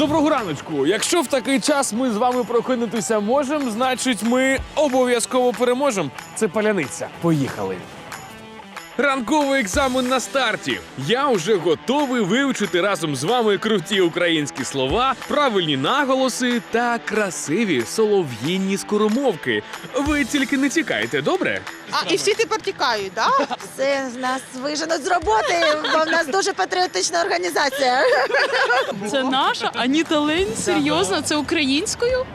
Доброго раночку! Якщо в такий час ми з вами прокинутися можемо, значить ми обов'язково переможемо. Це паляниця. Поїхали. Ранковий екзамен на старті. Я вже готовий вивчити разом з вами круті українські слова, правильні наголоси та красиві солов'їнні скоромовки. Ви тільки не тікайте, добре? А, і всі тепер тікають, так? Да? Це нас виженуть з роботи, бо в нас дуже патріотична організація. Це наша Аніта Лень? Серйозно? Це українською?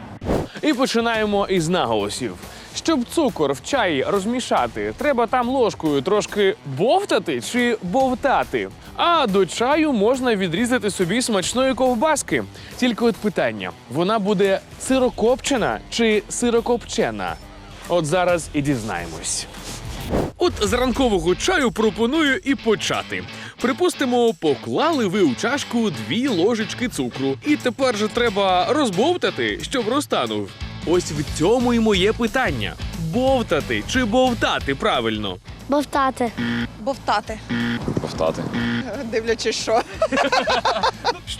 І починаємо із наголосів. Щоб цукор в чаї розмішати, треба там ложкою трошки бовтати чи бовтати. А до чаю можна відрізати собі смачної ковбаски. Тільки от питання: вона буде сирокопчена чи сирокопчена? От зараз і дізнаємось. От з ранкового чаю пропоную і почати. Припустимо, поклали ви у чашку дві ложечки цукру, і тепер же треба розбовтати, щоб розтанув. Ось в цьому і моє питання: бовтати чи бовтати правильно? Бовтати. Бовтати. Повтати. Дивлячись, що.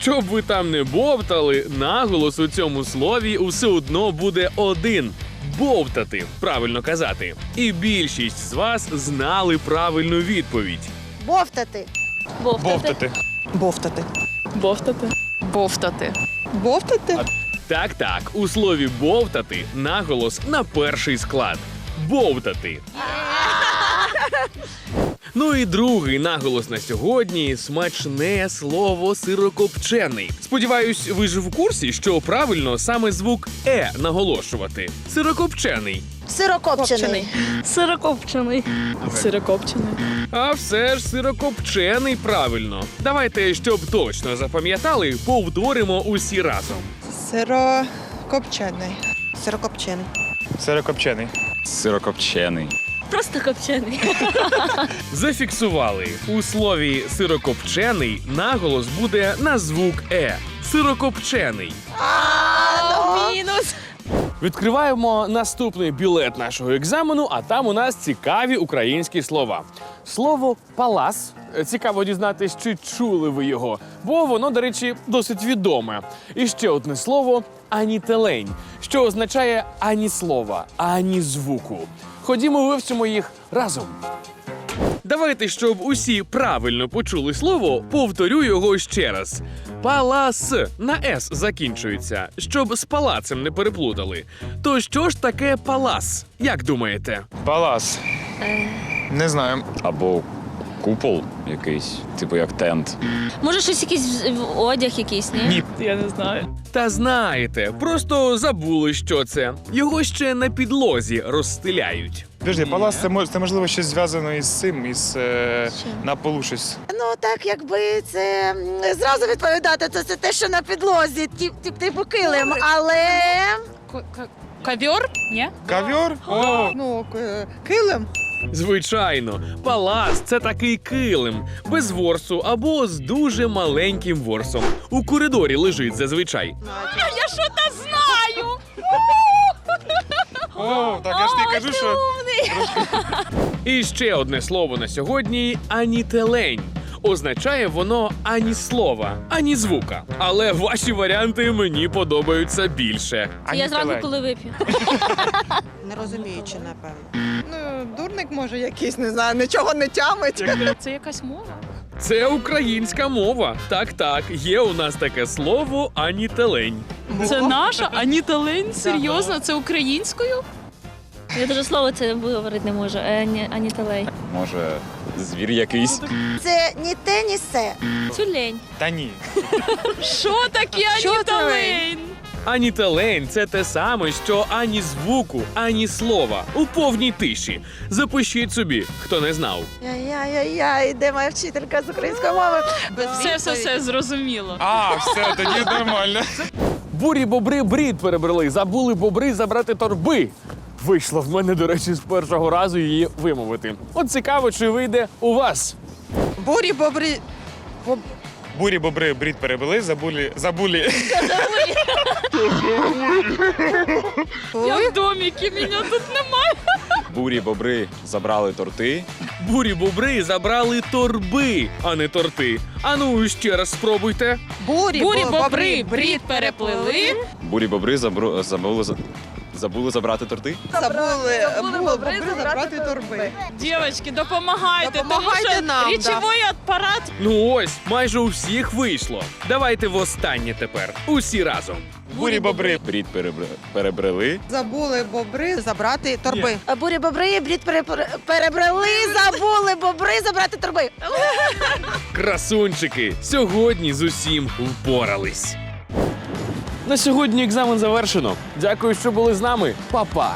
Щоб ви там не бовтали, наголос у цьому слові все одно буде один. Бовтати, правильно казати. І більшість з вас знали правильну відповідь. Бовтати. Бовтати. Бовтати. Бовтати. Бовтати. Бовтати? Так, так, у слові бовтати наголос на перший склад. Бовтати. Ну і другий наголос на сьогодні смачне слово сирокопчений. Сподіваюсь, ви ж в курсі, що правильно саме звук е наголошувати. Сирокопчений. Сирокопчений. Сирокопчений. Сирокопчений. А все ж сирокопчений правильно. Давайте, щоб точно запам'ятали, повторимо усі разом. Сирокопчений. Сирокопчений. Сирокопчений. Сирокопчений. Просто копчений. Зафіксували у слові сирокопчений наголос буде на звук е. Сирокопчений. Мінус. Відкриваємо наступний білет нашого екзамену, а там у нас цікаві українські слова. Слово палас. Цікаво дізнатись, чи чули ви його, бо воно, до речі, досить відоме. І ще одне слово анітелень, що означає ані слова, ані звуку. Ходімо, вивчимо їх разом. Давайте, щоб усі правильно почули слово, повторю його ще раз. Палас на С закінчується, щоб з палацем не переплутали. То що ж таке палас? Як думаєте? Палас. Не знаю. Або купол якийсь, типу як тент. Може, щось якийсь в- одяг якийсь, ні? Ні. Я не знаю. Та знаєте, просто забули, що це. Його ще на підлозі розстеляють. Подожди, палац це, мож- це можливо щось зв'язано із цим, із е, на полу щось. Ну так, якби це м, зразу відповідати, то це те, що на підлозі, тип, тип, типу килим. Але Ковер? Ні? Кав'йор? О, Ну, к- килим. Звичайно, палац це такий килим без ворсу або з дуже маленьким ворсом. У коридорі лежить зазвичай. Я що та знаю? о, так я ж тобі кажу, що І ще одне слово на сьогодні анітелень. Означає воно ані слова, ані звука. Але ваші варіанти мені подобаються більше. Це я Анітелень. коли вип'ю. Не розуміючи, напевно. Ну, дурник може якийсь, не знаю, нічого не тямить. Це якась мова? Це українська мова. Так, так, є у нас таке слово анітелень. Це наша Аніта Лень? Серйозно? Це українською? Я дуже слово це виговорити не можу. Ні, Може, звір якийсь. це ні те, ні се. Тюлень. та ні. Що таке Аніта це? Лень? Анітелень це те саме, що ані звуку, ані слова у повній тиші. Запишіть собі, хто не знав. Яй-яй-яй, де моя вчителька з української мови? Все, все, все зрозуміло. А, все, тоді нормально. Бурі бобри брід перебрали, забули бобри забрати торби. Вийшло в мене, до речі, з першого разу її вимовити. От цікаво, чи вийде у вас. Бурі, бобрі. Боб... Бурі бобри брід перебили, забулі. Забулі. Я в доміки, мене тут немає. Бурі бобри забрали торти. Бурі бобри забрали торби, а не торти. Ану ще раз спробуйте. Бурі, Бурі бобри брід переплили. Бурі бобри забру... забули, за- забули забрати торти. Забули, забули бобри забрати торби. Дівчатки, допомагайте, Допомагайте тому що нам, річовий апарат Ну ось, майже у всіх вийшло. Давайте востаннє тепер. Усі разом. Бурі бобри. Брід перебр... перебрели. Забули бобри забрати торби. А бурі бобри, брід перебр- перебрали, забули бобри забрати турби. Красунчики, сьогодні з усім впорались. На сьогодні екзамен завершено. Дякую, що були з нами. Па-па!